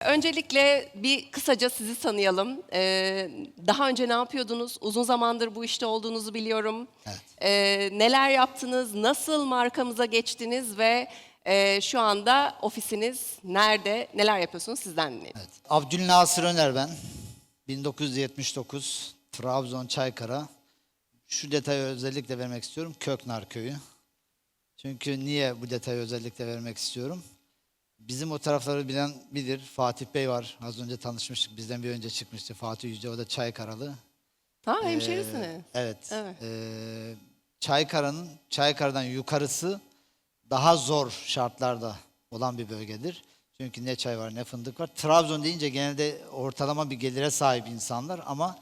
Öncelikle bir kısaca sizi tanıyalım. Ee, daha önce ne yapıyordunuz? Uzun zamandır bu işte olduğunuzu biliyorum. Evet. Ee, neler yaptınız? Nasıl markamıza geçtiniz ve e, şu anda ofisiniz nerede? Neler yapıyorsunuz? Sizden dinleyelim. Evet. Abdülnasır Öner ben. 1979 Trabzon Çaykara. Şu detayı özellikle vermek istiyorum. Köknar köyü. Çünkü niye bu detayı özellikle vermek istiyorum? Bizim o tarafları bilen bilir. Fatih Bey var. Az önce tanışmıştık. Bizden bir önce çıkmıştı. Fatih Yüce. O da Çaykaralı. Ha hemşerisiniz. Ee, evet. Evet. Ee, Çaykara'nın Çaykara'dan yukarısı daha zor şartlarda olan bir bölgedir. Çünkü ne çay var ne fındık var. Trabzon deyince genelde ortalama bir gelire sahip insanlar ama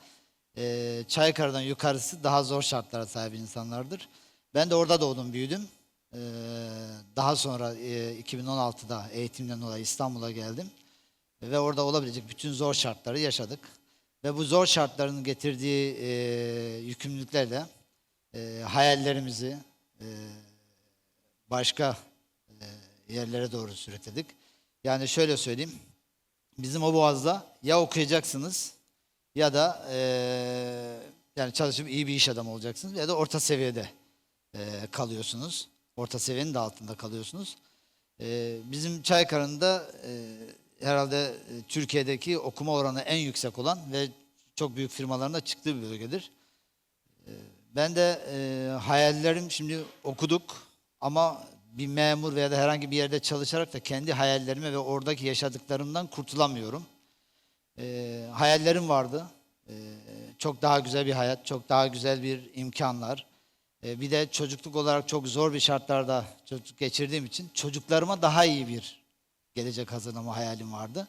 e, Çaykara'dan yukarısı daha zor şartlara sahip insanlardır. Ben de orada doğdum büyüdüm. Ee, daha sonra e, 2016'da eğitimden dolayı İstanbul'a geldim. Ve orada olabilecek bütün zor şartları yaşadık. Ve bu zor şartların getirdiği e, yükümlülüklerle e, hayallerimizi e, başka e, yerlere doğru sürükledik. Yani şöyle söyleyeyim. Bizim o boğazda ya okuyacaksınız ya da e, yani çalışıp iyi bir iş adamı olacaksınız ya da orta seviyede e, kalıyorsunuz. Orta seviyenin de altında kalıyorsunuz. E, bizim Çaykarı'nda e, herhalde e, Türkiye'deki okuma oranı en yüksek olan ve çok büyük firmaların da çıktığı bir bölgedir. E, ben de e, hayallerim şimdi okuduk ama bir memur veya da herhangi bir yerde çalışarak da kendi hayallerime ve oradaki yaşadıklarımdan kurtulamıyorum. E, hayallerim vardı. E, çok daha güzel bir hayat, çok daha güzel bir imkanlar. E, bir de çocukluk olarak çok zor bir şartlarda çocukluk geçirdiğim için çocuklarıma daha iyi bir gelecek hazırlama hayalim vardı.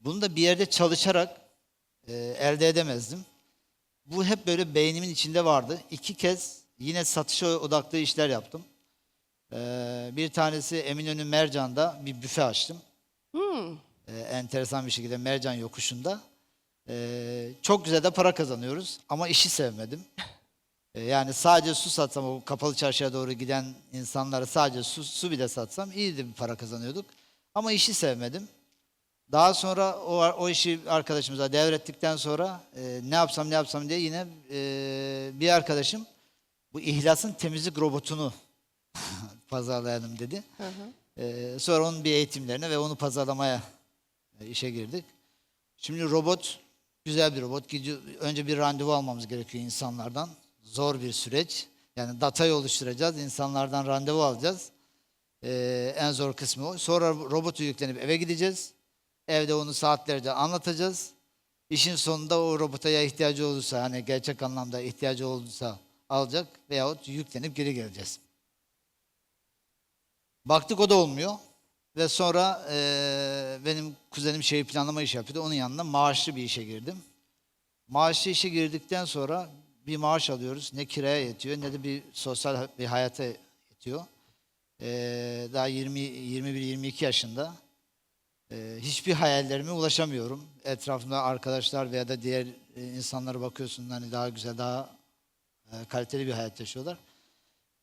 Bunu da bir yerde çalışarak e, elde edemezdim. Bu hep böyle beynimin içinde vardı. İki kez yine satışa odaklı işler yaptım. E, bir tanesi Eminönü Mercan'da bir büfe açtım. E, enteresan bir şekilde Mercan yokuşunda. E, çok güzel de para kazanıyoruz ama işi sevmedim. E, Yani sadece su satsam o kapalı çarşıya doğru giden insanlara sadece su, su bile satsam iyi de bir para kazanıyorduk. Ama işi sevmedim. Daha sonra o, o işi arkadaşımıza devrettikten sonra e, ne yapsam ne yapsam diye yine e, bir arkadaşım bu İhlas'ın temizlik robotunu pazarlayalım dedi. E, sonra onun bir eğitimlerine ve onu pazarlamaya e, işe girdik. Şimdi robot güzel bir robot. Önce bir randevu almamız gerekiyor insanlardan. Zor bir süreç. Yani datayı oluşturacağız. insanlardan randevu alacağız. Ee, en zor kısmı o. Sonra robotu yüklenip eve gideceğiz. Evde onu saatlerce anlatacağız. İşin sonunda o robota ya ihtiyacı olursa hani gerçek anlamda ihtiyacı olursa alacak veyahut yüklenip geri geleceğiz. Baktık o da olmuyor. Ve sonra eee, benim kuzenim şeyi planlama işi yapıyordu. Onun yanında maaşlı bir işe girdim. Maaşlı işe girdikten sonra bir maaş alıyoruz. Ne kiraya yetiyor ne de bir sosyal bir hayata yetiyor. Eee, daha 20 21-22 yaşında. Eee, hiçbir hayallerime ulaşamıyorum. Etrafımda arkadaşlar veya da diğer e, insanlara bakıyorsun hani daha güzel, daha e, kaliteli bir hayat yaşıyorlar.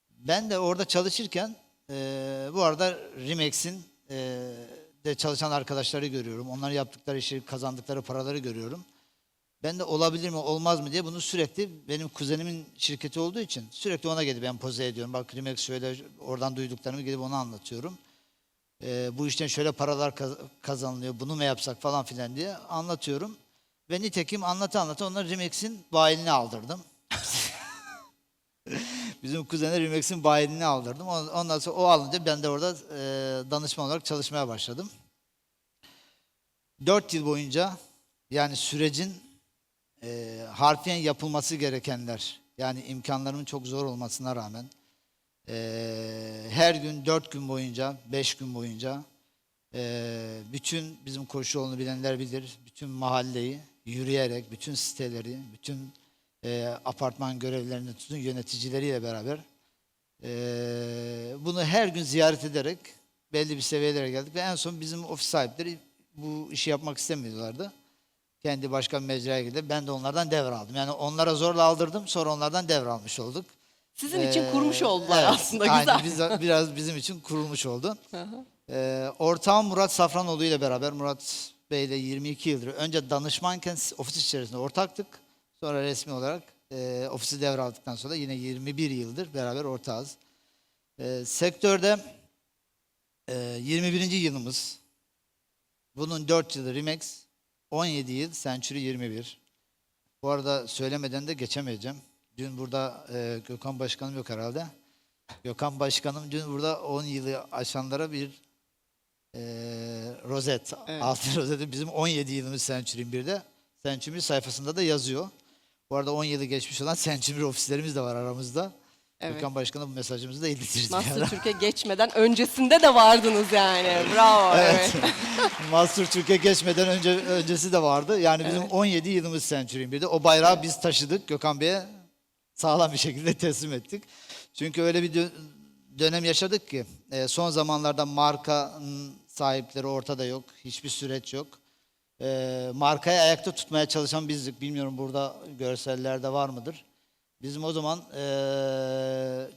Ben de orada çalışırken e, bu arada Remex'in e, de çalışan arkadaşları görüyorum. Onların yaptıkları işi, kazandıkları paraları görüyorum. Ben de olabilir mi, olmaz mı diye bunu sürekli benim kuzenimin şirketi olduğu için sürekli ona gidip empoze ediyorum. Bak Remex şöyle, oradan duyduklarımı gidip ona anlatıyorum. E, bu işten şöyle paralar kaz- kazanılıyor, bunu mu yapsak falan filan diye anlatıyorum. Ve nitekim anlata anlata onları Remex'in bayilini aldırdım. Bizim kuzene Remex'in bayilini aldırdım. On- Ondan sonra o alınca ben de orada e, danışman olarak çalışmaya başladım. Dört yıl boyunca yani sürecin e, harfiyen yapılması gerekenler yani imkanlarımın çok zor olmasına rağmen e, her gün dört gün boyunca, beş gün boyunca e, bütün bizim koşu yolunu bilenler bilir. Bütün mahalleyi yürüyerek, bütün siteleri, bütün e, apartman görevlerini tutun yöneticileriyle beraber e, bunu her gün ziyaret ederek belli bir seviyelere geldik ve en son bizim ofis sahipleri bu işi yapmak istemiyorlardı. Kendi başka bir mecraya gidip ben de onlardan devraldım. Yani onlara zorla aldırdım sonra onlardan devralmış olduk. Sizin için Ee, kurmuş oldular evet, aslında aynen, güzel. biz- biraz bizim için kurulmuş oldu. Ee, ortağım Murat Safranoğlu ile beraber Murat Bey ile 22 yıldır önce danışmanken ofis içerisinde ortaktık. Sonra resmi olarak e, ofisi devraldıktan sonra yine 21 yıldır beraber ortağız. E, sektörde e, 21. yılımız. Bunun 4 yılı Remax, 17 yıl Century 21. Bu arada söylemeden de geçemeyeceğim. Dün burada e, Gökhan Başkanım yok herhalde. Gökhan Başkanım dün burada 10 yılı aşanlara bir e, rozet, Evet. altın rozeti bizim 17 yılımız Century 1'de. Century 1 sayfasında da yazıyor. Bu arada 10 yılı geçmiş olan Century 1 ofislerimiz de var aramızda. Evet. Gökhan Başkanım bu mesajımızı da bir ara. Master Türkiye geçmeden öncesinde de vardınız yani. Bravo. Evet. Master Türkiye geçmeden önce öncesi de vardı. Yani bizim 17 yılımız Century 1'de. O bayrağı biz taşıdık. Gökhan Bey'e sağlam bir şekilde teslim ettik. Çünkü öyle bir dö- dönem yaşadık ki e, son zamanlarda markanın sahipleri ortada yok. Hiçbir süreç yok. E, markayı ayakta tutmaya çalışan bizdik. Bilmiyorum burada görsellerde var mıdır? Bizim o zaman e,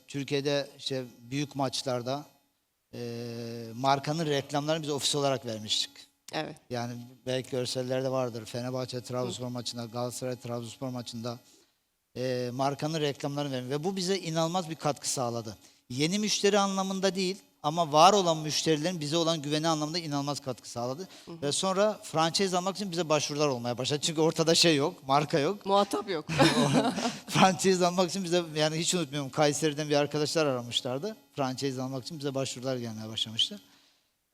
Türkiye'de işte büyük maçlarda e, markanın reklamlarını biz ofis olarak vermiştik. evet. Yani belki görsellerde vardır. Fenerbahçe Trabzonspor maçında, Galatasaray Trabzonspor maçında e, markanın reklamlarını vermiş. Ve bu bize inanılmaz bir katkı sağladı. Yeni müşteri anlamında değil ama var olan müşterilerin bize olan güveni anlamında inanılmaz katkı sağladı. Ve sonra franchise almak için bize başvurular olmaya başladı. Çünkü ortada şey yok, marka yok. Muhatap yok. franchise almak için bize yani hiç unutmuyorum Kayseri'den bir arkadaşlar aramışlardı. Franchise almak için bize başvurular gelmeye başlamıştı.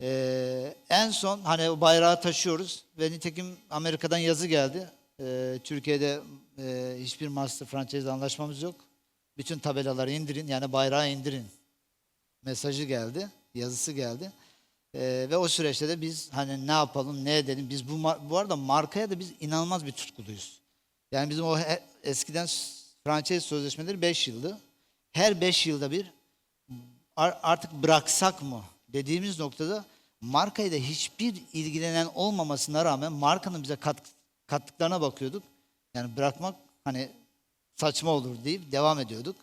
Ee, en son hani o bayrağı taşıyoruz ve nitekim Amerika'dan yazı geldi. Ee, Türkiye'de e, hiçbir master franchise anlaşmamız yok. Bütün tabelaları indirin yani bayrağı indirin mesajı geldi, yazısı geldi. Ee, ve o süreçte de biz hani ne yapalım, ne edelim? Biz bu bu arada markaya da biz inanılmaz bir tutkuluyuz. Yani bizim o eskiden franchise sözleşmeleri 5 yıldı. Her 5 yılda bir ar- artık bıraksak mı dediğimiz noktada markayla hiçbir ilgilenen olmamasına rağmen markanın bize kat, kattıklarına bakıyorduk. Yani bırakmak hani saçma olur deyip devam ediyorduk.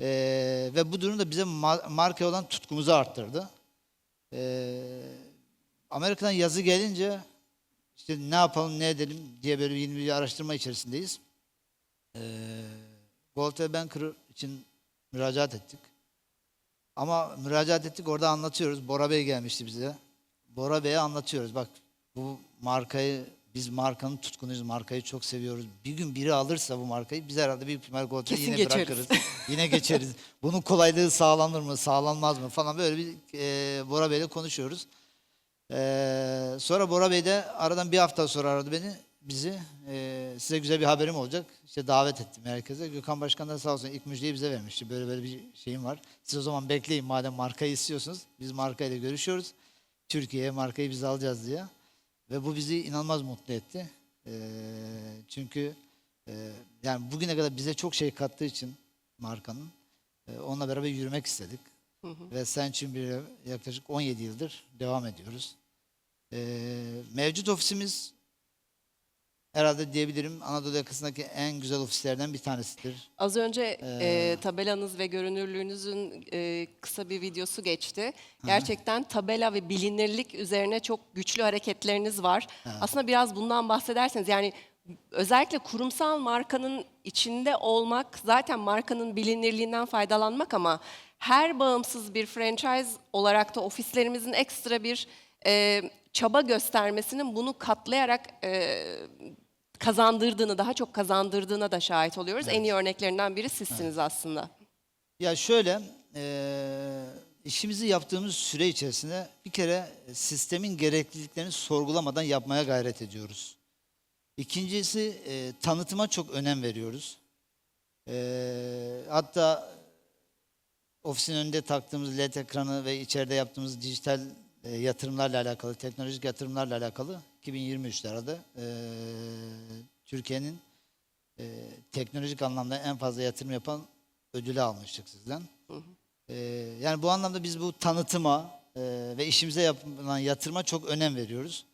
Ee, ve bu durum da bize ma- markaya olan tutkumuzu arttırdı. Ee, Amerika'dan yazı gelince işte ne yapalım ne edelim diye böyle yeni bir araştırma içerisindeyiz. Ee, Goldway Banker için müracaat ettik. Ama müracaat ettik orada anlatıyoruz. Bora Bey gelmişti bize. Bora Bey'e anlatıyoruz. Bak bu markayı biz markanın tutkunuyuz. Markayı çok seviyoruz. Bir gün biri alırsa bu markayı biz herhalde bir ihtimal Kesin yine geçeriz. bırakırız. yine geçeriz. Bunun kolaylığı sağlanır mı, sağlanmaz mı falan böyle bir e, Bora Bey'le konuşuyoruz. Ee, sonra Bora Bey de aradan bir hafta sonra aradı beni, bizi. Ee, size güzel bir haberim olacak. İşte davet ettim herkese. Gökhan Başkan da sağ olsun ilk müjdeyi bize vermişti. Böyle böyle bir şeyim var. Siz o zaman bekleyin madem markayı istiyorsunuz. Biz markayla görüşüyoruz. Türkiye'ye markayı biz alacağız diye. Ve bu bizi inanılmaz mutlu etti. Ee, çünkü e, yani bugüne kadar bize çok şey kattığı için markanın e, onunla beraber yürümek istedik. Ve sen için bir yaklaşık 17 yıldır devam ediyoruz. Ee, mevcut ofisimiz herhalde diyebilirim Anadolu yakasındaki en güzel ofislerden bir tanesidir. Az önce e, tabelanız ve görünürlüğünüzün e, kısa bir videosu geçti. Gerçekten tabela ve bilinirlik üzerine çok güçlü hareketleriniz var. Aslında biraz bundan bahsederseniz yani özellikle kurumsal markanın içinde olmak zaten markanın bilinirliğinden faydalanmak ama her bağımsız bir franchise olarak da ofislerimizin ekstra bir e, çaba göstermesinin bunu katlayarak e, kazandırdığını, daha çok kazandırdığına da şahit oluyoruz. En iyi örneklerinden biri sizsiniz aslında. Ya şöyle, eee, işimizi yaptığımız süre içerisinde bir kere sistemin gerekliliklerini sorgulamadan yapmaya gayret ediyoruz. İkincisi eee, tanıtıma çok önem veriyoruz. Eee, hatta ofisin önünde taktığımız LED ekranı ve içeride yaptığımız dijital e, yatırımlarla alakalı, teknolojik yatırımlarla alakalı 2023'te arada eee, Türkiye'nin e, teknolojik anlamda en fazla yatırım yapan ödülü almıştık sizden. E, yani bu anlamda biz bu tanıtıma e, ve işimize yapılan yatırıma çok önem veriyoruz.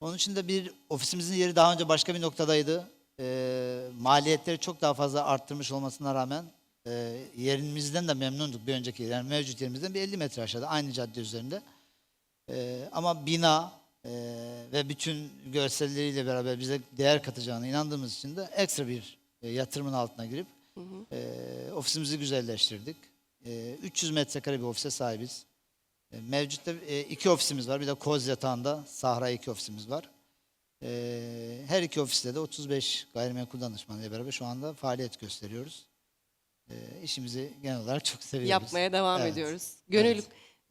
Onun için de bir ofisimizin yeri daha önce başka bir noktadaydı. E, maliyetleri çok daha fazla arttırmış olmasına rağmen e, yerimizden de memnunduk bir önceki yani mevcut yerimizden bir 50 metre aşağıda aynı cadde üzerinde. E, ama bina Ee, ve bütün görselleriyle beraber bize değer katacağına inandığımız için de ekstra bir e, yatırımın altına girip e, ofisimizi güzelleştirdik. E, 300 metrekare bir ofise sahibiz. E, mevcutta e, iki ofisimiz var. Bir de Koz Yatağı'nda Sahra iki ofisimiz var. E, her iki ofiste de 35 gayrimenkul danışmanıyla beraber şu anda faaliyet gösteriyoruz. E, işimizi genel olarak çok seviyoruz. Yapmaya devam Evet. ediyoruz. Gönül Evet.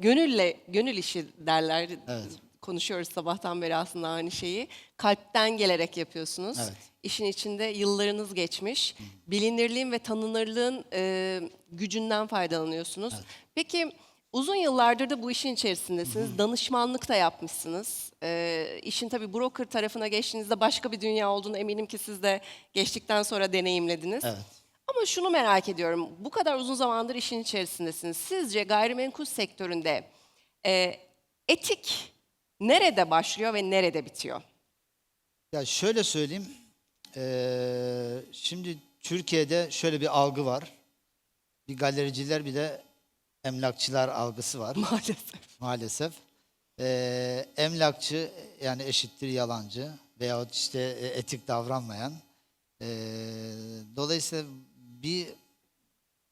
Gönülle gönül işi derler. Evet. Konuşuyoruz sabahtan beri aslında aynı şeyi. Kalpten gelerek yapıyorsunuz. Evet. İşin içinde yıllarınız geçmiş. Bilinirliğin ve tanınırlığın e, gücünden faydalanıyorsunuz. Peki uzun yıllardır da bu işin içerisindesiniz. Danışmanlık da yapmışsınız. E, işin tabii broker tarafına geçtiğinizde başka bir dünya olduğunu eminim ki siz de geçtikten sonra deneyimlediniz. Evet. Ama şunu merak ediyorum. Bu kadar uzun zamandır işin içerisindesiniz. Sizce gayrimenkul sektöründe e, etik nerede başlıyor ve nerede bitiyor? Ya şöyle söyleyeyim. eee, şimdi Türkiye'de şöyle bir algı var. Bir galericiler bir de emlakçılar algısı var Maalesef. maalesef. Eee, emlakçı yani eşittir yalancı veyahut işte e, etik davranmayan. Eee, dolayısıyla bir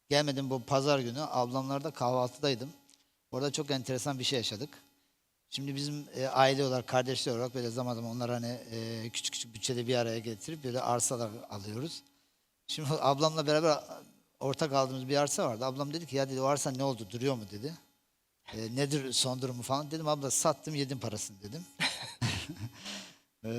gelmedim bu pazar günü ablamlarda kahvaltıdaydım. Orada çok enteresan bir şey yaşadık. Şimdi bizim e, aile olarak, kardeşler olarak böyle zaman zaman onları hani e, küçük küçük bütçede bir araya getirip böyle arsalar alıyoruz. Şimdi ablamla beraber ortak aldığımız bir arsa vardı. Ablam dedi ki ya dedi o arsa ne oldu duruyor mu dedi. E, nedir son durumu falan. Dedim abla sattım yedim parasını dedim. E,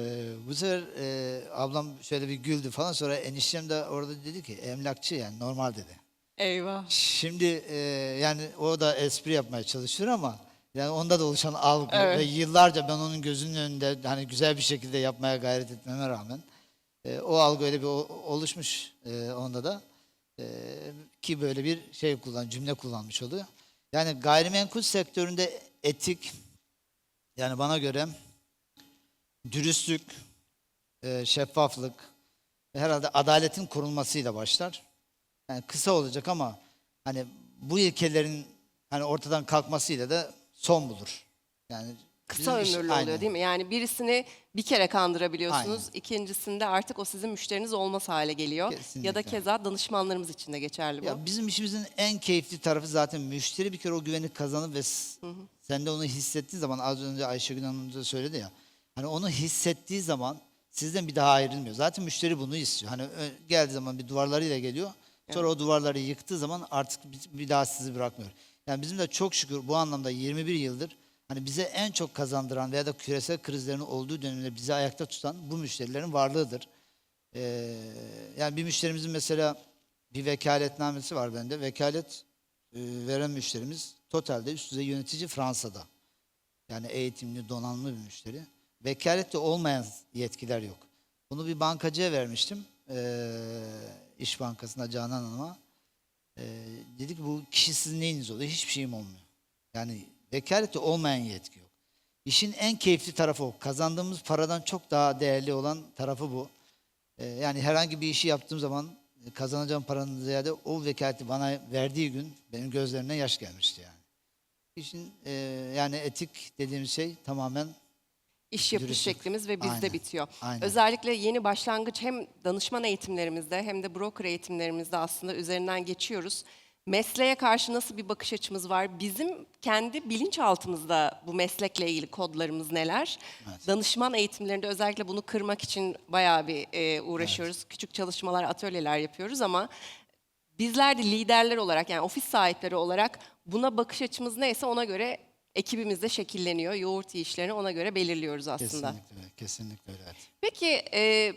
bu sefer e, ablam şöyle bir güldü falan sonra eniştem de orada dedi ki emlakçı yani normal dedi. Eyvah. Şimdi e, yani o da espri yapmaya çalışıyor ama yani onda da oluşan algı Evet. ve yıllarca ben onun gözünün önünde hani güzel bir şekilde yapmaya gayret etmeme rağmen e, o algı öyle bir o- oluşmuş e, onda da E, ki böyle bir şey kullan cümle kullanmış oluyor. Yani gayrimenkul sektöründe etik yani bana göre dürüstlük, e, şeffaflık ve herhalde adaletin korunmasıyla başlar. Yani kısa olacak ama hani bu ilkelerin hani ortadan kalkmasıyla da son bulur. Yani Kısa bizim iş- ömürlü Aynen. oluyor değil mi? Yani birisini bir kere kandırabiliyorsunuz. Aynen. İkincisinde artık o sizin müşteriniz olmaz hale geliyor. Ya da Kesinlikle. keza danışmanlarımız için de geçerli bu. Ya bizim işimizin en keyifli tarafı zaten müşteri bir kere o güveni kazanıp ve s- sen de onu hissettiğin zaman az önce Ayşegül Hanım da söyledi ya. Hani onu hissettiği zaman sizden bir daha ayrılmıyor. Zaten müşteri bunu istiyor. Hani geldiği zaman bir duvarlarıyla geliyor. Sonra o duvarları yıktığı zaman artık bir- bir daha sizi bırakmıyor. Yani bizim de çok şükür bu anlamda 21 yıldır hani bize en çok kazandıran veya da küresel krizlerin olduğu dönemde bizi ayakta tutan bu müşterilerin varlığıdır. Ee, yani bir müşterimizin mesela bir vekaletnamesi var bende. Vekalet e, veren müşterimiz totalde üst düzey yönetici Fransa'da. Yani eğitimli, donanımlı bir müşteri. Vekalette olmayan yetkiler yok. Bunu bir bankacıya vermiştim. Ee, İş Bankası'nda Canan Hanım'a. Ee, dedi ki bu kişi sizin neyiniz oluyor? Hiçbir şeyim olmuyor. Yani vekalette olmayan yetki yok. İşin en keyifli tarafı o. Kazandığımız paradan çok daha değerli olan tarafı bu. Ee, yani herhangi bir işi yaptığım zaman e, kazanacağım paranın ziyade o vekaleti bana verdiği gün benim gözlerimden yaş gelmişti yani. İşin e, yani etik dediğimiz şey tamamen İş yapış Dürüstlük. şeklimiz ve bizde Aynen. bitiyor. Aynen. Özellikle yeni başlangıç hem danışman eğitimlerimizde hem de broker eğitimlerimizde aslında üzerinden geçiyoruz. Mesleğe karşı nasıl bir bakış açımız var? Bizim kendi bilinçaltımızda bu meslekle ilgili kodlarımız neler? Danışman eğitimlerinde özellikle bunu kırmak için bayağı bir e, uğraşıyoruz. Küçük çalışmalar, atölyeler yapıyoruz ama bizler de liderler olarak yani ofis sahipleri olarak buna bakış açımız neyse ona göre ekibimiz de şekilleniyor. Yoğurt yiyişlerini ona göre belirliyoruz aslında. kesinlikle. Kesinlikle öyle. evet. Peki e,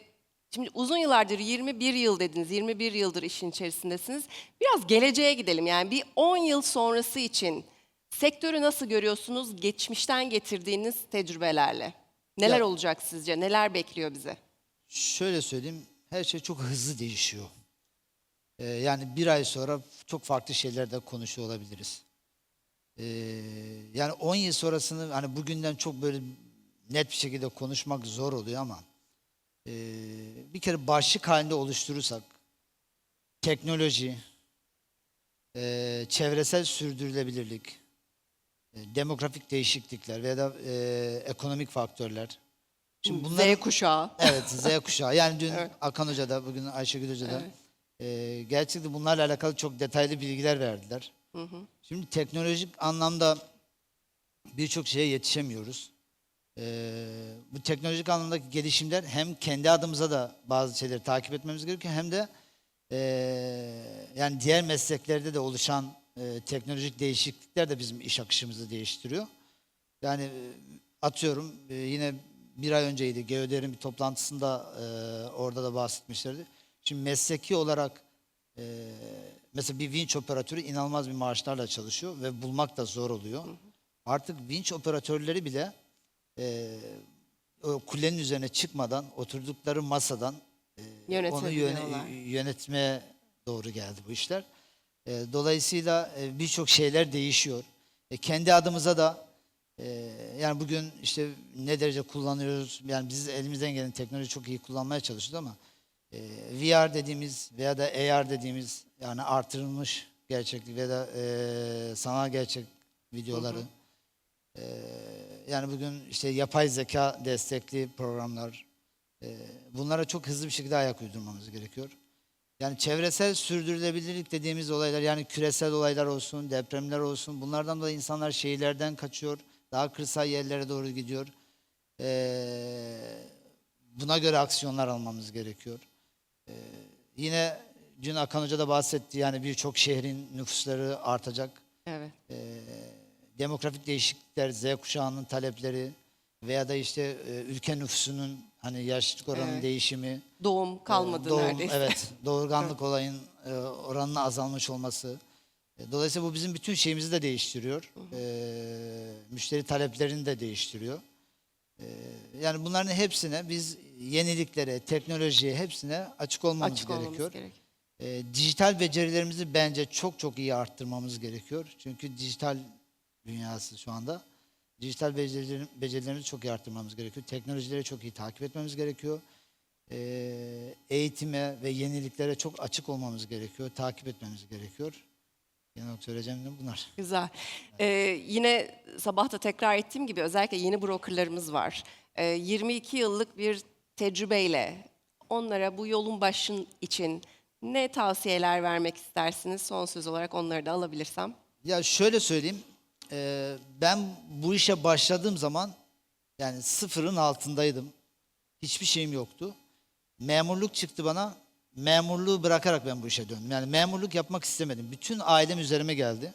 şimdi uzun yıllardır 21 yıl dediniz. 21 yıldır işin içerisindesiniz. Biraz geleceğe gidelim. Yani bir 10 yıl sonrası için sektörü nasıl görüyorsunuz geçmişten getirdiğiniz tecrübelerle? Neler Ya- olacak sizce? Neler bekliyor bizi? Şöyle söyleyeyim, her şey çok hızlı değişiyor. Ee, yani bir ay sonra çok farklı şeyler de konuşuyor olabiliriz. Ee, yani 10 yıl sonrasını hani bugünden çok böyle net bir şekilde konuşmak zor oluyor ama ee, bir kere başlık halinde oluşturursak teknoloji, ee, çevresel sürdürülebilirlik, e, demografik değişiklikler veya da e, ekonomik faktörler. Şimdi bunlar Z kuşağı. Evet Z kuşağı. Yani dün Evet. Akan Hoca da bugün Ayşegül Hoca da e, gerçekten bunlarla alakalı çok detaylı bilgiler verdiler. Şimdi teknolojik anlamda birçok şeye yetişemiyoruz. E, bu teknolojik anlamdaki gelişimler hem kendi adımıza da bazı şeyleri takip etmemiz gerekiyor hem de e, yani diğer mesleklerde de oluşan e, teknolojik değişiklikler de bizim iş akışımızı değiştiriyor. Yani e, atıyorum e, yine bir ay önceydi Geoder'in bir toplantısında e, orada da bahsetmişlerdi. Şimdi mesleki olarak e, mesela bir vinç operatörü inanılmaz bir maaşlarla çalışıyor ve bulmak da zor oluyor. Artık vinç operatörleri bile e, o kulenin üzerine çıkmadan oturdukları masadan e, onu yöne- yönetmeye doğru geldi bu işler. E, dolayısıyla e, birçok şeyler değişiyor. E, kendi adımıza da e, yani bugün işte ne derece kullanıyoruz? Yani biz elimizden gelen teknoloji çok iyi kullanmaya çalışıyoruz ama e, VR dediğimiz veya da AR dediğimiz yani artırılmış gerçeklik veya da e, sanal gerçek videoları e, yani bugün işte yapay zeka destekli programlar e, bunlara çok hızlı bir şekilde ayak uydurmamız gerekiyor. Yani çevresel sürdürülebilirlik dediğimiz olaylar yani küresel olaylar olsun, depremler olsun bunlardan dolayı insanlar şehirlerden kaçıyor, daha kırsal yerlere doğru gidiyor. Ee, buna göre aksiyonlar almamız gerekiyor. Ee, yine dün Akan Hoca da bahsetti yani birçok şehrin nüfusları artacak. Evet. Ee, demografik değişiklikler, Z kuşağının talepleri veya da işte e, ülke nüfusunun hani yaşlılık oranının Evet. değişimi. Doğum kalmadı Doğum, neredeyse. Evet, doğurganlık olayın e, oranının azalmış olması. E, Dolayısıyla bu bizim bütün şeyimizi de değiştiriyor. E, müşteri taleplerini de değiştiriyor. E, yani bunların hepsine biz yeniliklere, teknolojiye hepsine açık olmamız Açık olmamız gerekiyor. gerekiyor. E, dijital becerilerimizi bence çok çok iyi arttırmamız gerekiyor. Çünkü dijital dünyası şu anda. Dijital becerilerim- becerilerimizi çok iyi arttırmamız gerekiyor. Teknolojileri çok iyi takip etmemiz gerekiyor. E, eğitime ve yeniliklere çok açık olmamız gerekiyor. Takip etmemiz gerekiyor. Genel olarak söyleyeceğim de bunlar. Güzel. Ee, yine sabah da tekrar ettiğim gibi özellikle yeni brokerlarımız var. Ee, 22 yıllık bir tecrübeyle onlara bu yolun başın için ne tavsiyeler vermek istersiniz? Son söz olarak onları da alabilirsem. Ya şöyle söyleyeyim. E, ben bu işe başladığım zaman yani sıfırın altındaydım. Hiçbir şeyim yoktu. Memurluk çıktı bana. Memurluğu bırakarak ben bu işe döndüm. Yani memurluk yapmak istemedim. Bütün ailem üzerime geldi.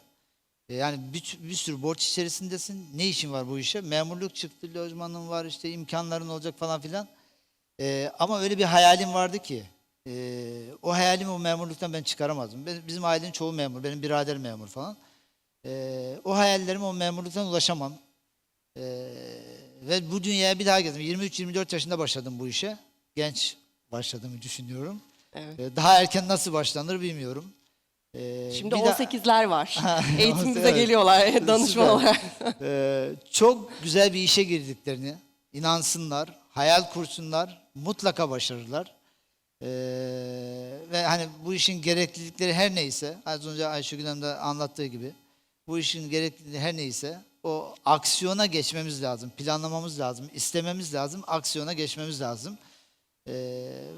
E, Yani bir, bir sürü borç içerisindesin. Ne işin var bu işe? Memurluk çıktı, lojmanın var, işte imkanların olacak falan filan. E, ama öyle bir hayalim vardı ki. e, o hayalimi o memurluktan ben çıkaramazdım. Bizim ailenin çoğu memur. Benim birader memur falan. E, o hayallerime o memurluktan ulaşamam. E, ve bu dünyaya bir daha geldim. 23-24 yaşında başladım bu işe. Genç başladığımı düşünüyorum. Evet. E, daha erken nasıl başlanır bilmiyorum. E, Şimdi bir daha- 18'ler var. Eğitimimize Evet. geliyorlar olarak. Ee, çok güzel bir işe girdiklerini inansınlar, hayal kursunlar, mutlaka başarırlar. Ee, ve hani bu işin gereklilikleri her neyse, az önce Ayşegül Hanım da anlattığı gibi, bu işin gereklilikleri her neyse o aksiyona geçmemiz lazım, planlamamız lazım, istememiz lazım, aksiyona geçmemiz lazım. Ee,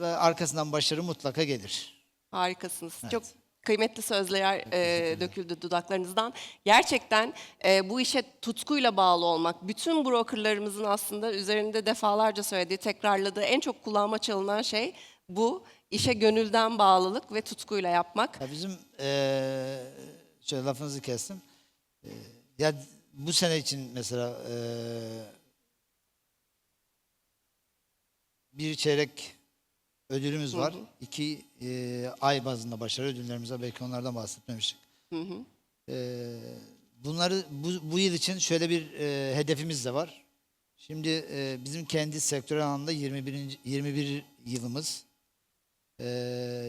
ve arkasından başarı mutlaka gelir. Harikasınız. Çok kıymetli sözler e, döküldü dudaklarınızdan. Gerçekten e, bu işe tutkuyla bağlı olmak, bütün brokerlarımızın aslında üzerinde defalarca söylediği, tekrarladığı en çok kulağıma çalınan şey bu. İşe gönülden bağlılık ve tutkuyla yapmak. Ya bizim eee şöyle lafınızı kestim. Ya bu sene için mesela eee, bir çeyrek ödülümüz var. İki eee, ay bazında başarı ödüllerimiz var. Belki onlardan bahsetmemiştik. Eee, bunları bu, bu yıl için şöyle bir eee, hedefimiz de var. Şimdi eee, bizim kendi sektörel anlamda 21. 21 yılımız. Eee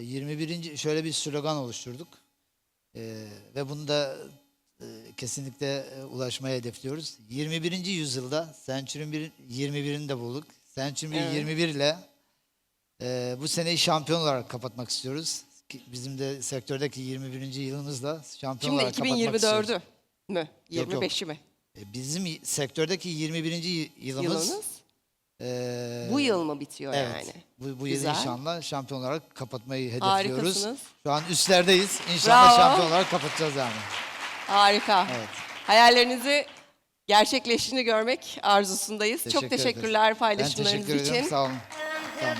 21. şöyle bir slogan oluşturduk. Eee, ve bunu da e, kesinlikle e, ulaşmaya hedefliyoruz. 21. yüzyılda Century'nin 21'ini de bulduk. Century evet. 21 ile e, bu seneyi şampiyon olarak kapatmak istiyoruz. Bizim de sektördeki 21. yılımızla şampiyon Şimdi olarak kapatmak istiyoruz. Şimdi 2024'ü mü? 25'i mi? E, bizim sektördeki 21. yılımız... Yılınız? E, bu yıl mı bitiyor evet, yani? Bu, bu yıl inşallah şampiyon olarak kapatmayı hedefliyoruz. Harikasınız. Şu an üstlerdeyiz. İnşallah Bravo. şampiyon olarak kapatacağız yani. Harika. Evet. Hayallerinizi gerçekleştiğini görmek arzusundayız. Teşekkür Çok ederiz. teşekkürler Ben teşekkür için. ederim. Sağ olun. Ee, tamam.